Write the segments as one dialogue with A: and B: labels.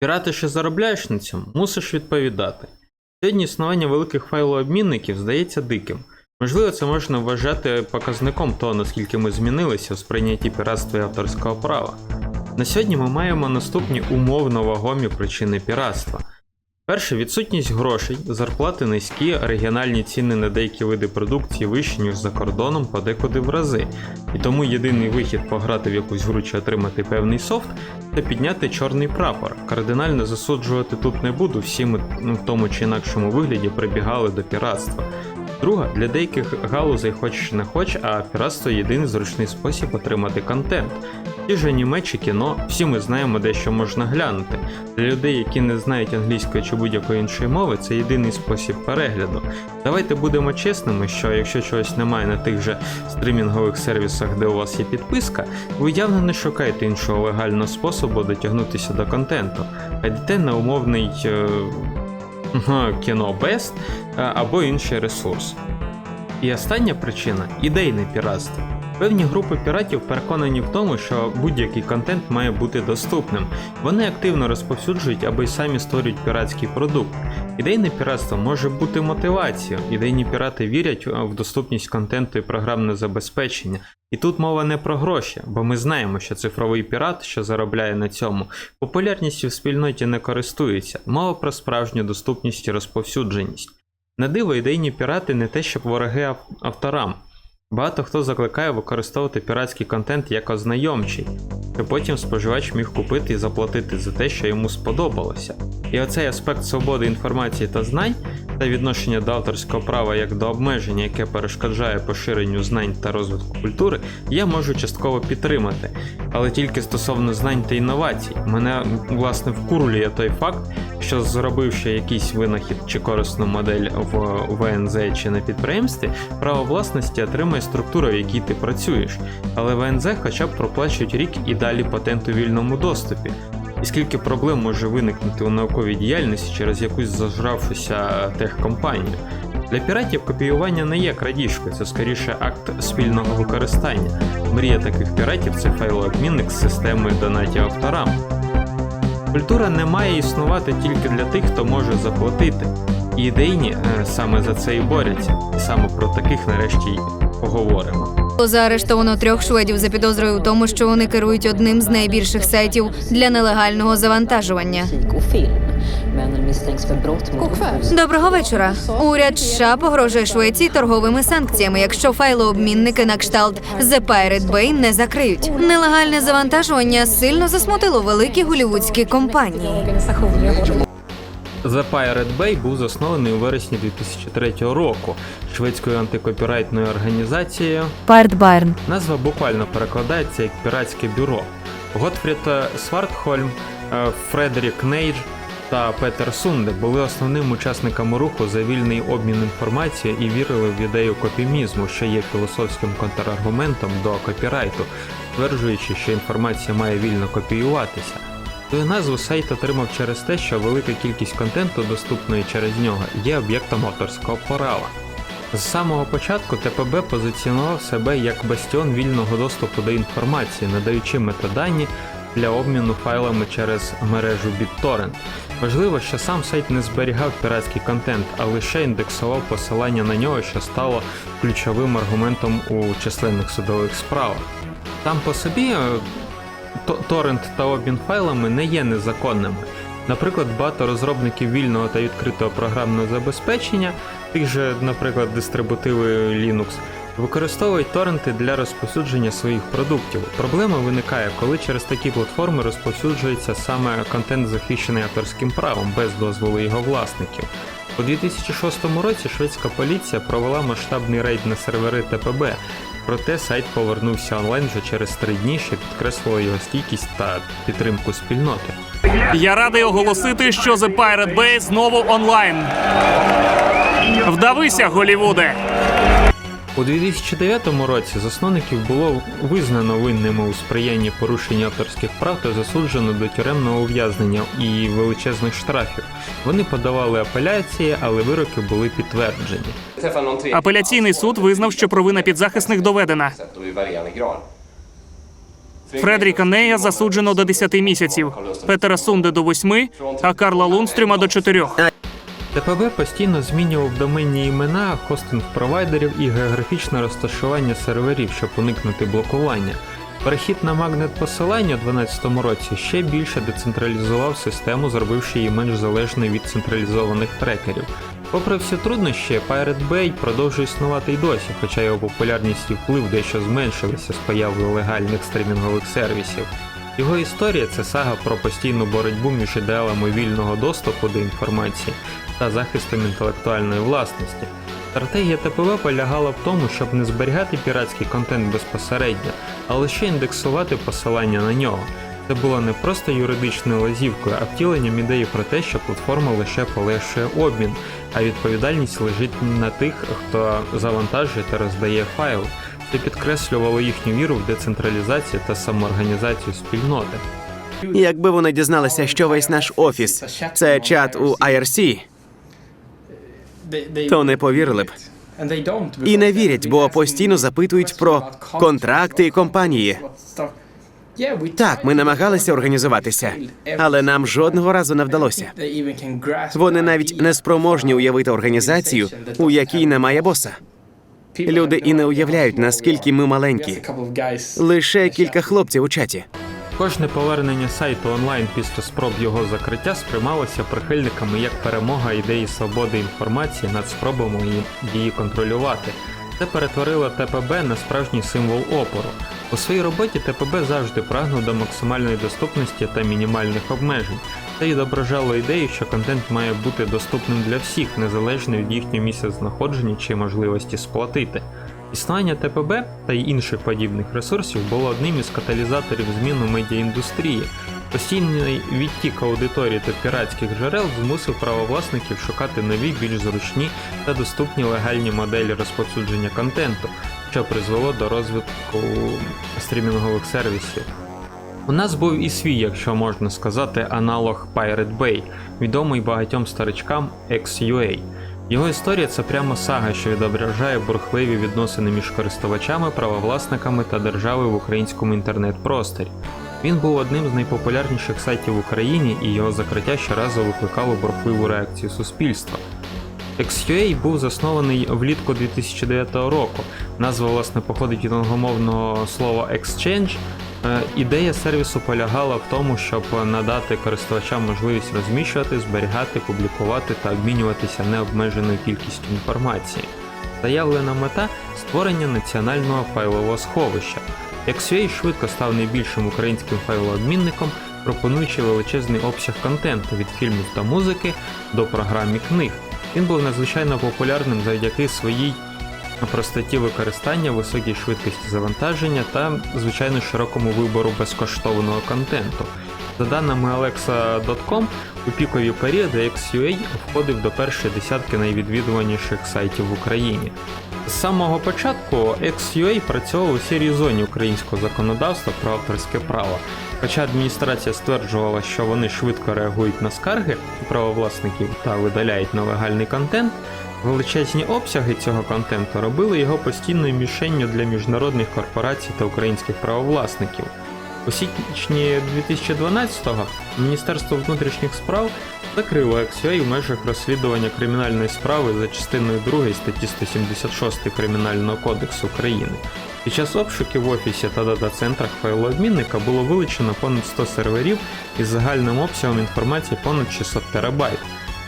A: Пірати, що заробляєш на цьому, мусиш відповідати. Сьогодні існування великих файлообмінників здається диким. Можливо, це можна вважати показником того, наскільки ми змінилися у сприйнятті піратства і авторського права. На сьогодні ми маємо наступні умовно вагомі причини піратства. Перше відсутність грошей, зарплати низькі, регіональні ціни на деякі види продукції вищі, ніж за кордоном, подекуди в рази. І тому єдиний вихід пограти в якусь гру чи отримати певний софт це підняти чорний прапор. Кардинально засуджувати тут не буду, всі ми ну, в тому чи інакшому вигляді прибігали до піратства. Друга, для деяких галузей хоч не хоч, а піратство єдиний зручний спосіб отримати контент. Ті ж аніме чи кіно, всі ми знаємо, де що можна глянути. Для людей, які не знають англійської чи будь-якої іншої мови, це єдиний спосіб перегляду. Давайте будемо чесними, що якщо чогось немає на тих же стрімінгових сервісах, де у вас є підписка, ви явно не шукаєте іншого легального способу дотягнутися до контенту, а йдете на умовний е, кіно Best е, або інший ресурс. І остання причина ідейне піратство. Певні групи піратів переконані в тому, що будь-який контент має бути доступним. Вони активно розповсюджують або й самі створюють піратський продукт. Ідейне піратство може бути мотивацією. Ідейні пірати вірять в доступність контенту і програмне забезпечення. І тут мова не про гроші, бо ми знаємо, що цифровий пірат, що заробляє на цьому, популярністю в спільноті не користується. Мова про справжню доступність і розповсюдженість. На диво, ідейні пірати не те, щоб вороги авторам. Багато хто закликає використовувати піратський контент як ознайомчий, щоб потім споживач міг купити і заплатити за те, що йому сподобалося. І оцей аспект свободи інформації та знань та відношення до авторського права як до обмеження, яке перешкоджає поширенню знань та розвитку культури, я можу частково підтримати. Але тільки стосовно знань та інновацій, мене власне вкурлює той факт, що зробивши якийсь винахід чи корисну модель в ВНЗ чи на підприємстві, право власності отримує структура, в якій ти працюєш. Але ВНЗ хоча б проплачують рік і далі патент у вільному доступі. І скільки проблем може виникнути у науковій діяльності через якусь зажравшуся техкомпанію. Для піратів копіювання не є крадіжкою, це скоріше акт спільного використання. Мрія таких піратів це файлообмінник з системою донатів авторам. Культура не має існувати тільки для тих, хто може заплатити. І ідейні е, саме за це і борються. І саме про таких нарешті поговоримо.
B: Заарештовано трьох шведів за підозрою у тому, що вони керують одним з найбільших сайтів для нелегального завантажування. Доброго вечора. Уряд США погрожує Швеції торговими санкціями, якщо файлообмінники на кшталт The Pirate Bay не закриють. Нелегальне завантажування сильно засмутило великі голівудські компанії.
A: The Pirate Bay був заснований у вересні 2003 року шведською антикопірайтною організацією.
B: Pirate Bayern.
A: Назва буквально перекладається як піратське бюро. Готфрід Свартхольм, е, Фредерік Нейдж та Петер Сунде були основними учасниками руху за вільний обмін інформацією і вірили в ідею копімізму, що є філософським контраргументом до копірайту, стверджуючи, що інформація має вільно копіюватися. Свою назву сайт отримав через те, що велика кількість контенту, доступної через нього, є об'єктом авторського права. З самого початку ТПБ позиціонував себе як бастіон вільного доступу до інформації, надаючи метадані для обміну файлами через мережу BitTorrent. Важливо, що сам сайт не зберігав піратський контент, а лише індексував посилання на нього, що стало ключовим аргументом у численних судових справах. Там по собі е, торрент та обмін файлами не є незаконними. Наприклад, багато розробників вільного та відкритого програмного забезпечення, тих же, наприклад, дистрибутиви Linux, використовують торренти для розповсюдження своїх продуктів. Проблема виникає, коли через такі платформи розповсюджується саме контент, захищений авторським правом без дозволу його власників. У 2006 році шведська поліція провела масштабний рейд на сервери ТПБ, проте сайт повернувся онлайн вже через три дні, що підкреслило його стійкість та підтримку спільноти.
C: Я радий оголосити, що The Pirate Bay знову онлайн. Вдавися, Голівуде!
A: У 2009 році засновників було визнано винними у сприянні порушення авторських прав та засуджено до тюремного ув'язнення і величезних штрафів. Вони подавали апеляції, але вироки були підтверджені.
C: Апеляційний суд визнав, що провина підзахисних доведена. Фредріка Нея засуджено до 10 місяців, Петера Сунде до 8, а Карла Лунстрюма до 4.
A: ТПБ постійно змінював доменні імена, хостинг провайдерів і географічне розташування серверів, щоб уникнути блокування. Перехід на магнет посилання у 2012 році ще більше децентралізував систему, зробивши її менш залежною від централізованих трекерів. Попри всі труднощі, Pirate Bay продовжує існувати й досі, хоча його популярність і вплив дещо зменшилися з появою легальних стрімінгових сервісів. Його історія це сага про постійну боротьбу між ідеалами вільного доступу до інформації та захистом інтелектуальної власності. Стратегія ТПВ полягала в тому, щоб не зберігати піратський контент безпосередньо, а лише індексувати посилання на нього. Це було не просто юридичною лазівкою, а втіленням ідеї про те, що платформа лише полегшує обмін, а відповідальність лежить на тих, хто завантажує та роздає файл. Це підкреслювало їхню віру в децентралізацію та самоорганізацію спільноти.
D: Якби вони дізналися, що весь наш офіс це чат у IRC, то не повірили б. І не вірять, бо постійно запитують про контракти і компанії. Так, ми намагалися організуватися, але нам жодного разу не вдалося. Вони навіть не спроможні уявити організацію, у якій немає боса. Люди і не уявляють, наскільки ми маленькі. Лише кілька хлопців у чаті.
A: Кожне повернення сайту онлайн після спроб його закриття сприймалося прихильниками як перемога ідеї свободи інформації над спробами її- контролювати. Це перетворило ТПБ на справжній символ опору. У своїй роботі ТПБ завжди прагнув до максимальної доступності та мінімальних обмежень. Це відображало ідею, що контент має бути доступним для всіх, незалежно від їхнього місця знаходження чи можливості сплатити. Існування ТПБ та й інших подібних ресурсів було одним із каталізаторів змін у медіаіндустрії. Постійний відтік аудиторії та піратських джерел змусив правовласників шукати нові, більш зручні та доступні легальні моделі розповсюдження контенту, що призвело до розвитку стрімінгових сервісів. У нас був і свій, якщо можна сказати, аналог Pirate Bay, відомий багатьом старичкам XUA. Його історія це прямо сага, що відображає бурхливі відносини між користувачами, правовласниками та державою в українському інтернет-просторі. Він був одним з найпопулярніших сайтів в Україні, і його закриття щоразу викликало бурхливу реакцію суспільства. XUA був заснований влітку 2009 року. Назва власне походить від англомовного слова exchange. Е, Ідея сервісу полягала в тому, щоб надати користувачам можливість розміщувати, зберігати, публікувати та обмінюватися необмеженою кількістю інформації. Заявлена мета створення національного файлового сховища. XUA швидко став найбільшим українським файлообмінником, пропонуючи величезний обсяг контенту від фільмів та музики до програм і книг. Він був надзвичайно популярним завдяки своїй простоті використання, високій швидкості завантаження та, звичайно, широкому вибору безкоштовного контенту. За даними Alexa.com, у пікові періоди XUA входив до першої десятки найвідвідуваніших сайтів в Україні. З самого початку XUA працював у сірій зоні українського законодавства про авторське право. Хоча адміністрація стверджувала, що вони швидко реагують на скарги правовласників та видаляють нелегальний контент, величезні обсяги цього контенту робили його постійною мішенню для міжнародних корпорацій та українських правовласників. У січні 2012-го Міністерство внутрішніх справ закрило XUA в межах розслідування кримінальної справи за частиною 2 статті 176 Кримінального кодексу України. Під час обшуків в офісі та дата-центрах файлообмінника було вилучено понад 100 серверів із загальним обсягом інформації понад 600 терабайт.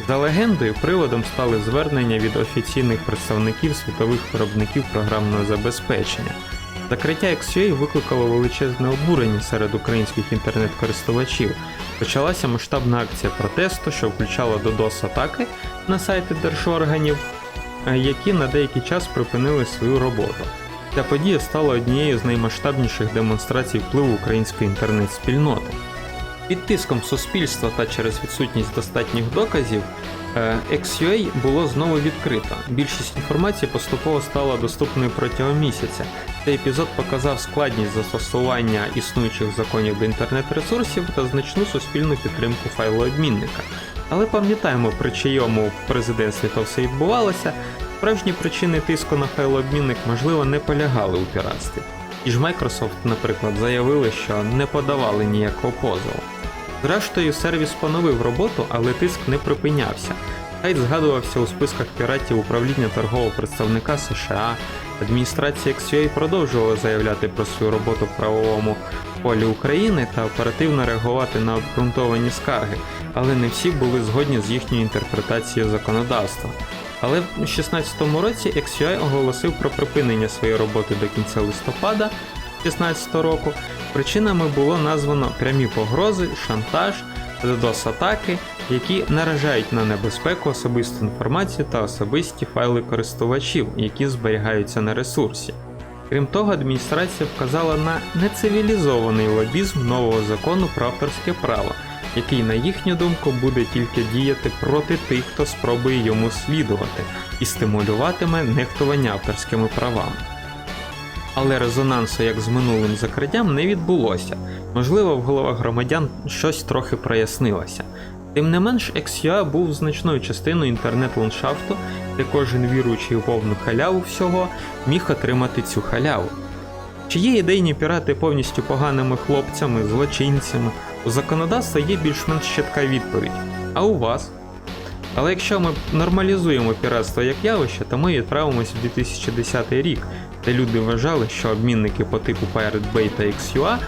A: За легендою, приводом стали звернення від офіційних представників світових виробників програмного забезпечення. Закриття XUA викликало величезне обурення серед українських інтернет-користувачів. Почалася масштабна акція протесту, що включала DDoS-атаки на сайти держорганів, е, які на деякий час припинили свою роботу. Ця подія стала однією з наймасштабніших демонстрацій впливу української інтернет-спільноти. Під тиском суспільства та через відсутність достатніх доказів е, XUA було знову відкрито. Більшість інформації поступово стала доступною протягом місяця. Цей епізод показав складність застосування існуючих законів до інтернет-ресурсів та значну суспільну підтримку файлообмінника. Але пам'ятаємо, при чийому президентстві то все відбувалося. Справжні причини тиску на файлообмінник, можливо, не полягали у піратстві. І ж Microsoft, наприклад, заявили, що не подавали ніякого позову. Зрештою, сервіс поновив роботу, але тиск не припинявся. Сайт згадувався у списках піратів управління торгового представника США. Адміністрація XUA продовжувала заявляти про свою роботу в правовому полі України та оперативно реагувати на обґрунтовані скарги, але не всі були згодні з їхньою інтерпретацією законодавства. Але в 2016 році XUI оголосив про припинення своєї роботи до кінця листопада 2016 року. Причинами було названо прямі погрози, шантаж, DDoS-атаки, які наражають на небезпеку особисту інформацію та особисті файли користувачів, які зберігаються на ресурсі. Крім того, адміністрація вказала на нецивілізований лобізм нового закону про авторське право, який, на їхню думку, буде тільки діяти проти тих, хто спробує йому слідувати, і стимулюватиме нехтування авторськими правами. Але резонансу, як з минулим закриттям, не відбулося. Можливо, в головах громадян щось трохи прояснилося. Тим не менш, XUA був значною частиною інтернет-ландшафту, де кожен віруючий у повну халяву всього міг отримати цю халяву. Чи є ідейні пірати повністю поганими хлопцями, злочинцями? У законодавства є більш-менш чітка відповідь. А у вас? Але якщо ми нормалізуємо піратство як явище, то ми відправимося в 2010 рік, де люди вважали, що обмінники по типу Pirate Bay та XUA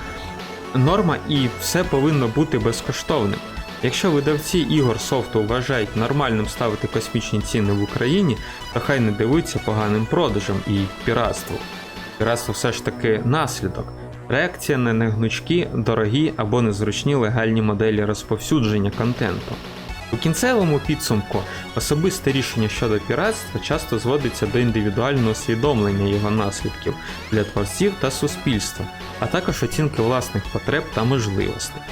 A: норма і все повинно бути безкоштовним. Якщо видавці ігор софту вважають нормальним ставити космічні ціни в Україні, то хай не дивуються поганим продажем і піратству. Піратство все ж таки наслідок. Реакція на негнучкі, дорогі або незручні легальні моделі розповсюдження контенту. У кінцевому підсумку особисте рішення щодо піратства часто зводиться до індивідуального усвідомлення його наслідків для творців та суспільства, а також оцінки власних потреб та можливостей.